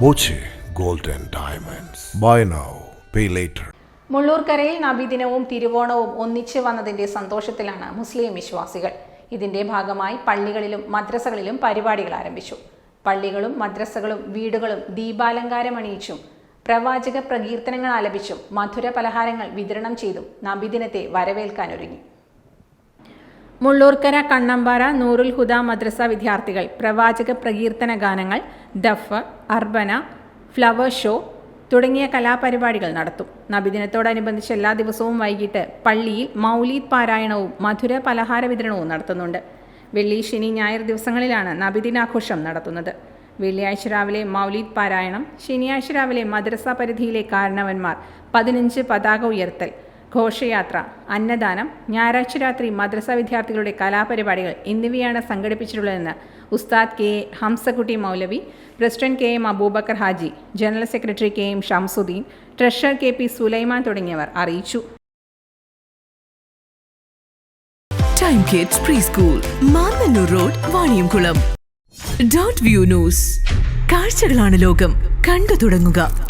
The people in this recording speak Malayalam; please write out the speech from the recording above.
Boche gold and Diamonds. Buy now, pay later. മുള്ളൂർക്കരയിൽ നബിദിനവും തിരുവോണവും ഒന്നിച്ച് വന്നതിന്റെ സന്തോഷത്തിലാണ് മുസ്ലിം വിശ്വാസികൾ ഇതിന്റെ ഭാഗമായി പള്ളികളിലും മദ്രസകളിലും പരിപാടികൾ ആരംഭിച്ചു പള്ളികളും മദ്രസകളും വീടുകളും ദീപാലങ്കാരം അണിയിച്ചും പ്രവാചക പ്രകീർത്തനങ്ങൾ ആലപിച്ചും മധുര പലഹാരങ്ങൾ വിതരണം ചെയ്തും നബിദിനത്തെ വരവേൽക്കാനൊരുങ്ങി മുള്ളൂർക്കര കണ്ണമ്പാറ നൂറുൽ ഹുദ മദ്രസ വിദ്യാർത്ഥികൾ. പ്രവാചക പ്രകീർത്തന ഗാനങ്ങൾ ദഫ് അർബന ഫ്ലവർ ഷോ തുടങ്ങിയ കലാപരിപാടികൾ നടത്തും. നബിദിനത്തോടനുബന്ധിച്ച് എല്ലാ ദിവസവും വൈകിട്ട് പള്ളിയിൽ മൗലീദ് പാരായണവും മധുര പലഹാര വിതരണവും നടത്തുന്നുണ്ട്. വെള്ളി ശനി ഞായർ ദിവസങ്ങളിലാണ് നബിദിനാഘോഷം നടത്തുന്നത്. വെള്ളിയാഴ്ച രാവിലെ മൗലീദ് പാരായണം ശനിയാഴ്ച രാവിലെ മദ്രസ പരിധിയിലെ കാരണവന്മാർ പതിനഞ്ച് പതാക ഉയർത്തൽ ഘോഷയാത്ര അന്നദാനം ഞായറാഴ്ച രാത്രി മദ്രസ വിദ്യാർത്ഥികളുടെ കലാപരിപാടികൾ എന്നിവയാണ് സംഘടിപ്പിച്ചിട്ടുള്ളതെന്ന് ഉസ്താദ് K. A Hamsakutty Moulavi president K. M. Abubakar Haji general secretary K. M. Shamsuddin treasurer K. P. Sulaiman തുടങ്ങിയവർ അറിയിച്ചു. Time kids preschool road Vaniyamkulam dot view news കാഴ്ചകളാണ് ലോകം. കണ്ടു തുടങ്ങുക.